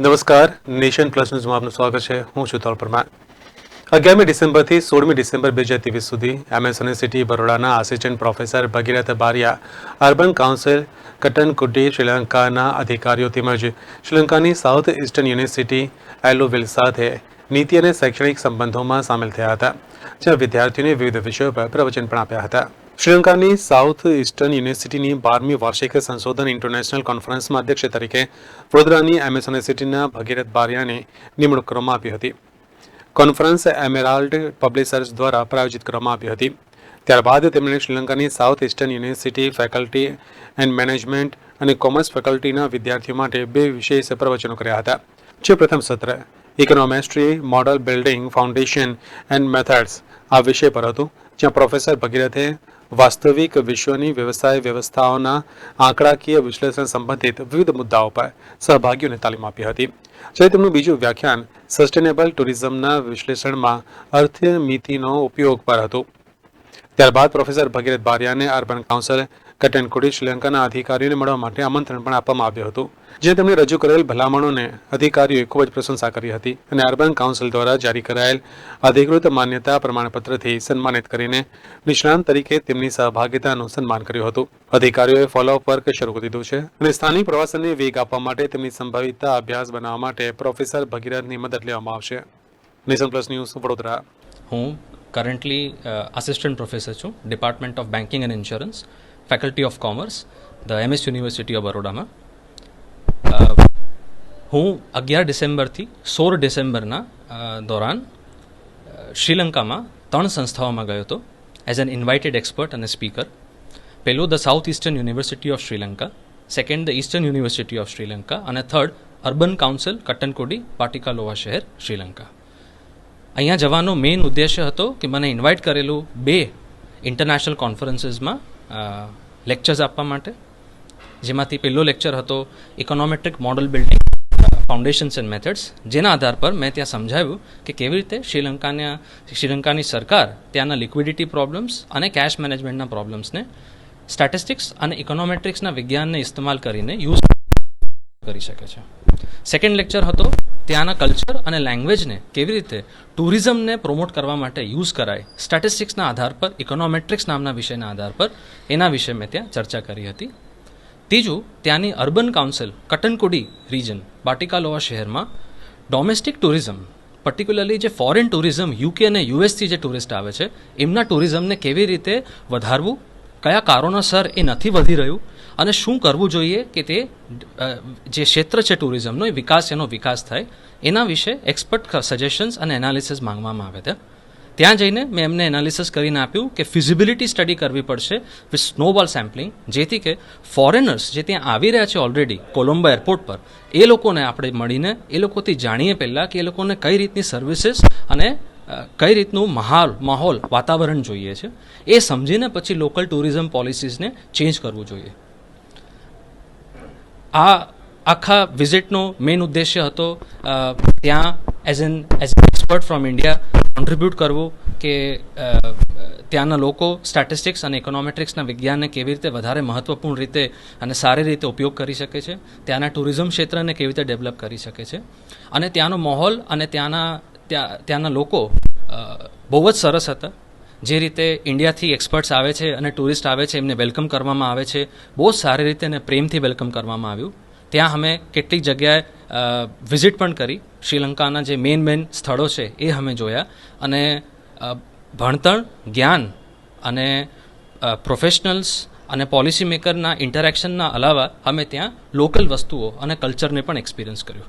નમસ્કાર, nation plus ન્યૂઝમાં આપનું સ્વાગત છે. હું છું તળ પરમાર. અગિયારમી ડિસેમ્બરથી સોળમી ડિસેમ્બર બે હજાર ત્રેવીસ સુધી MS university બરોડાના assistant professor Bhagirath Baria urban council Kattankudy શ્રીલંકાના અધિકારીઓ તેમજ શ્રીલંકાની સાઉથ ઇસ્ટર્ન યુનિવર્સિટી એલોવિલ સાથે નીતિ અને શૈક્ષણિક સંબંધોમાં સામેલ થયા હતા, જ્યાં વિદ્યાર્થીઓને વિવિધ વિષયો પર પ્રવચન પણ આપ્યા હતા. શ્રીલંકાની સાઉથ ઇસ્ટર્ન યુનિવર્સિટીની બારમી વાર્ષિક સંશોધન ઇન્ટરનેશનલ કોન્ફરન્સમાં અધ્યક્ષ તરીકે વડોદરાની એમએસ યુનિવર્સિટીના ભગીરથ બારિયાને નિમણૂક કરવામાં આવી હતી. કોન્ફરન્સ એમેરાલ્ડ પબ્લિશર્સ દ્વારા પ્રાયોજિત કરવામાં આવી હતી. ત્યારબાદ તેમણે શ્રીલંકાની south eastern university faculty and management અને કોમર્સ ફેકલ્ટીના વિદ્યાર્થીઓ માટે બે વિશેષ પ્રવચનો કર્યા હતા. જે પ્રથમ સત્ર, econometry, model building foundation and methods આ વિષય પર હતું. જ્યાં પ્રોફેસર ભગીરથે વાસ્તવિક વિશ્વની વ્યવસાય વ્યવસ્થાઓના આંકડાકીય વિશ્લેષણ સંબંધિત વિવિધ મુદ્દાઓ પર સહભાગીઓને તાલીમ આપી હતી. જ્યારે તેમનું બીજું વ્યાખ્યાન સસ્ટેનેબલ ટુરિઝમના વિશ્લેષણમાં અર્થમિતિનો ઉપયોગ પર હતું. ત્યારબાદ પ્રોફેસર ભગીરથ બારિયાને અર્બન કાઉન્સિલ કટનકુડી શ્રીલંકાના અધિકારીઓને મળવા માટે આમંત્રણ પણ આપવામાં આવ્યું હતું જે તેમણે રજૂ કરેલ ભલામણોને અધિકારીઓએ ખૂબ જ પ્રશંસા કરી હતી અને અર્બન કાઉન્સિલ દ્વારા જારી કરાયેલ અધિકૃત માન્યતા પ્રમાણપત્રથી સન્માનિત કરીને નિષ્ણાંત તરીકે તેમની સહભાગિતાનું સન્માન કર્યું હતું. અધિકારીઓએ ફોલોઅપ વર્ક શરૂ કરી દીધું છે અને સ્થાનિક પ્રવાસનને વેગ આપવા માટે તેમની સંભવિતતા અભ્યાસ બનાવવા માટે પ્રોફેસર ભગીરથની મદદ લેવામાં આવશે. Nation plus news Vadodara. હું કરન્ટલી અસિસ્ટન્ટ પ્રોફેસર છું department of banking and insurance faculty of commerce the MS university of બરોડામાં હું અગિયાર ડિસેમ્બરથી સોળ ડિસેમ્બરના દોરાન શ્રીલંકામાં ત્રણ સંસ્થાઓમાં ગયો હતો એઝ એન ઇન્વાઇટેડ એક્સપર્ટ અને સ્પીકર પહેલું the south eastern university of Sri Lanka second the eastern university of Sri Lanka અને third urban council Kattankudy Batticaloa શહેર શ્રીલંકા અહીંયા જવાનો મેઇન ઉદ્દેશ્ય હતો કે મને ઇન્વાઇટ કરેલું બે ઇન્ટરનેશનલ કોન્ફરન્સીસમાં લેક્ચર્સ આપવા માટે. જેમાંથી પહેલો લેક્ચર હતો econometric model building foundations and methods જેના આધાર પર મેં ત્યાં સમજાવ્યું કે કેવી રીતે શ્રીલંકાના, શ્રીલંકાની સરકાર ત્યાંના લિક્વિડિટી પ્રોબ્લેમ્સ અને કેશ મેનેજમેન્ટના પ્રોબ્લેમ્સને સ્ટેટિસ્ટિક્સ અને ઇકોનોમેટ્રિક્સના વિજ્ઞાનને ઇસ્તેમાલ કરીને યુઝ કરી શકે છે. સેકન્ડ લેક્ચર હતો ત્યાંના કલ્ચર અને લેંગ્વેજને કેવી રીતે ટુરિઝમને પ્રમોટ કરવા માટે યુઝ કરાય સ્ટેટિસ્ટિક્સના આધાર પર ઇકોનોમેટ્રિક્સ નામના વિષયના આધાર પર, એના વિશે મેં ત્યાં ચર્ચા કરી હતી. ત્રીજું, ત્યાંની urban council Kattankudy region Batticaloa શહેરમાં ડોમેસ્ટિક ટુરિઝમ પર્ટિક્યુલરલી જે ફોરેન ટુરિઝમ યુકે અને યુએસથી જે ટુરિસ્ટ આવે છે, એમના ટુરિઝમને કેવી રીતે વધારવું કયા કારણોસર એ નથી વધી રહ્યું અને શું કરવું જોઈએ કે તે જે ક્ષેત્ર છે ટુરિઝમનો એ વિકાસ, એનો વિકાસ થાય. એના વિશે એક્સપર્ટ સજેશન્સ અને એનાલિસિસ માંગવામાં આવે છે. ત્યાં જઈને મેં એમને એનાલિસિસ કરીને આપ્યું કે ફિઝિબિલિટી સ્ટડી કરવી પડશે વિથ સ્નોબોલ સેમ્પલિંગ, જેથી કે ફોરેનર્સ જે ત્યાં આવી રહ્યા છે ઓલરેડી કોલંબો એરપોર્ટ પર, એ લોકોને આપણે મળીને, એ લોકોથી જાણીએ પહેલાં કે એ લોકોને કઈ રીતની સર્વિસીસ અને કઈ રીતનું માહોલ માહોલ, વાતાવરણ જોઈએ છે, એ સમજીને પછી લોકલ ટુરિઝમ પોલિસીસને ચેન્જ કરવું જોઈએ. આ આખા વિઝિટનો મેઇન ઉદ્દેશ્ય હતો ત્યાં as an as an expert from India contribute કરવું કે ત્યાંના લોકો સ્ટેટિસ્ટિક્સ અને ઇકોનોમેટ્રિક્સના વિજ્ઞાનને કેવી રીતે વધારે મહત્ત્વપૂર્ણ રીતે અને સારી રીતે ઉપયોગ કરી શકે છે, ત્યાંના ટુરિઝમ ક્ષેત્રને કેવી રીતે ડેવલપ કરી શકે છે. અને ત્યાંનો માહોલ અને ત્યાંના ત્યાં, ત્યાંના લોકો બહુ જ સરસ હતા. જે રીતે ઇન્ડિયાથી એક્સપર્ટ્સ આવે છે અને ટુરિસ્ટ આવે છે, એમને વેલકમ કરવામાં આવે છે, બહુ જ સારી રીતે અને પ્રેમથી વેલકમ કરવામાં આવ્યું. ત્યાં અમે કેટલીક જગ્યાએ વિઝિટ પણ કરી. શ્રીલંકાના જે મેઇન મેઇન સ્થળો છે, એ અમે જોયા. અને ભણતર, જ્ઞાન અને પ્રોફેશનલ્સ અને પોલિસી મેકરના ઇન્ટરેક્શનના અલાવા અમે ત્યાં લોકલ વસ્તુઓ અને કલ્ચરને પણ એક્સપિરિયન્સ કર્યું.